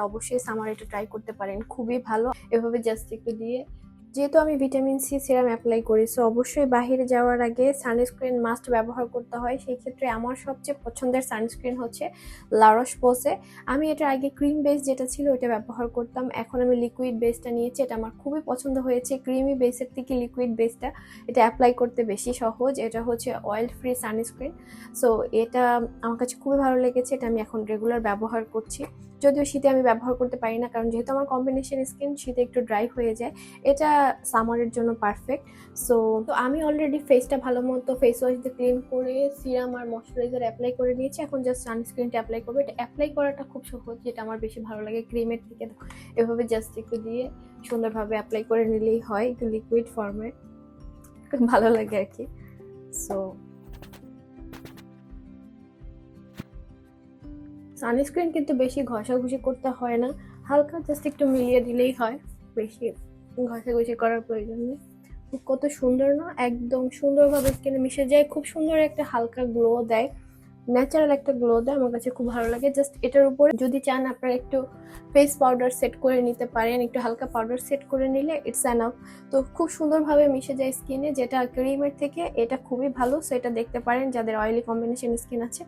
অবশ্যই সামার এটা ট্রাই করতে পারেন। খুবই ভালো। এভাবে জাস্ট একটু দিয়ে যেহেতু আমি ভিটামিন সি সিরাম অ্যাপ্লাই করি সো অবশ্যই বাইরে যাওয়ার আগে সানস্ক্রিন মাস্ট ব্যবহার করতে হয়। সেই ক্ষেত্রে আমার সবচেয়ে পছন্দের সানস্ক্রিন হচ্ছে লারস পোসে আমি এটা আগে ক্রিম বেস যেটা ছিল ওটা ব্যবহার করতাম। এখন আমি লিকুইড বেসটা নিয়েছি, এটা আমার খুবই পছন্দ হয়েছে। ক্রিমি বেসের থেকে লিকুইড বেসটা এটা অ্যাপ্লাই করতে বেশি সহজ। এটা হচ্ছে অয়েল ফ্রি সানস্ক্রিন সো এটা আমার কাছে খুবই ভালো লেগেছে, এটা আমি এখন রেগুলার ব্যবহার করছি। যদিও শীতে আমি ব্যবহার করতে পারি না, কারণ যেহেতু আমার কম্বিনেশন স্কিন শীতে একটু ড্রাই হয়ে যায়, এটা সামারের জন্য পারফেক্ট সো তো আমি অলরেডি ফেসটা ভালো মতো ফেস ওয়াশ দিয়ে ক্লিন করে সিরাম আর ময়শ্চারাইজার অ্যাপ্লাই করে নিয়েছি। এখন জাস্ট সানস্ক্রিনটা অ্যাপ্লাই করব। এটা অ্যাপ্লাই করাটা খুব সহজ, যেটা আমার বেশি ভালো লাগে। ক্রিমের থেকে এভাবে জাস্ট একটু দিয়ে সুন্দরভাবে অ্যাপ্লাই করে নিলেই হয়, একটু লিকুইড ফর্মে ভালো লাগে আর কি। সো সানস্ক্রিন কিন্তু বেশি ঘষাঘষি করতে হয় না। হালকা জাস্ট একটু মিলিয়ে দিলেই হয়, বেশি ঘষাঘষি করার প্রয়োজন নেই। কত সুন্দর না? একদম সুন্দরভাবে স্কিনে মিশে যায়। খুব সুন্দর একটা হালকা গ্লো দেয়। ন্যাচারাল একটা গ্লো দেয়। আমার কাছে খুব ভালো লাগে। জাস্ট এটার উপর যদি চান আপনারা একটু ফেস পাউডার সেট করে নিতে পারেন। একটু হালকা পাউডার সেট করে নিলে ইটস অ্যানাফ তো খুব সুন্দরভাবে মিশে যায় স্কিনে যেটা ক্রিমের থেকে এটা খুবই ভালো। সেটা দেখতে পারেন। যাদের অয়েলি কম্বিনেশন স্কিন আছে।